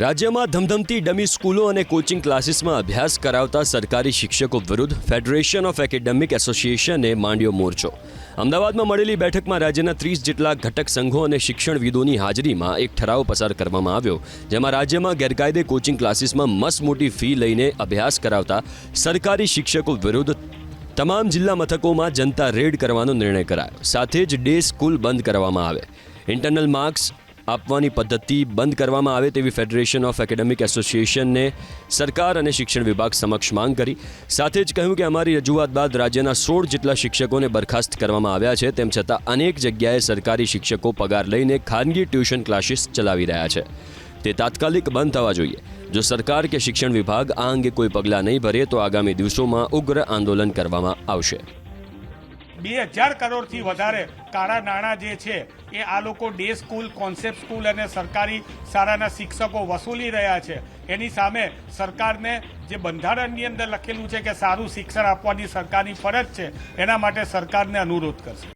રાજ્યમાં ધમધમતી ડમી સ્કૂલો અને કોચિંગ ક્લાસીસમાં અભ્યાસ કરાવતા સરકારી શિક્ષકો વિરુદ્ધ ફેડરેશન ઓફ એકેડેમિક એસોસિએશને માંડ્યો મોરચો. અમદાવાદમાં મળેલી બેઠકમાં રાજ્યના ત્રીસ જેટલા ઘટક સંઘો અને શિક્ષણવિદોની હાજરીમાં એક ઠરાવ પસાર કરવામાં આવ્યો, જેમાં રાજ્યમાં ગેરકાયદે કોચિંગ ક્લાસીસમાં મસ્ત મોટી ફી લઈને અભ્યાસ કરાવતા સરકારી શિક્ષકો વિરુદ્ધ તમામ જિલ્લા મથકોમાં જનતા રેડ કરવાનો નિર્ણય કરાયો. સાથે જ ડે સ્કૂલ બંધ કરવામાં આવે. ઇન્ટરનલ માર્ક્સ આપવાની પદ્ધતિ બંધ કરવામાં આવે તેવી ફેડરેશન ઓફ એકેડેમિક એસોસિએશનને સરકાર અને શિક્ષણ વિભાગ સમક્ષ માંગ કરી. સાથે જ કહ્યું કે અમારી રજૂઆત બાદ રાજ્યના સોળ જેટલા શિક્ષકોને બરખાસ્ત કરવામાં આવ્યા છે, તેમ છતાં અનેક જગ્યાએ સરકારી શિક્ષકો પગાર લઈને ખાનગી ટ્યુશન ક્લાસીસ ચલાવી રહ્યા છે. તે તાત્કાલિક બંધ થવા જોઈએ. જો સરકાર કે શિક્ષણ વિભાગ આ અંગે કોઈ પગલાં નહીં ભરે, તો આગામી દિવસોમાં ઉગ્ર આંદોલન કરવામાં આવશે. બે હજાર કરોડથી વધારે કાળા નાણાં જે છે, એ આ લોકો ડે સ્કૂલ, કોન્સેપ્ટ સ્કૂલ અને સરકારી શાળાના શિક્ષકો વસૂલી રહ્યા છે. એની સામે સરકારને જે બંધારણની અંદર લખેલું છે કે સારું શિક્ષણ આપવાની સરકારની ફરજ છે, એના માટે સરકારને અનુરોધ કરશે.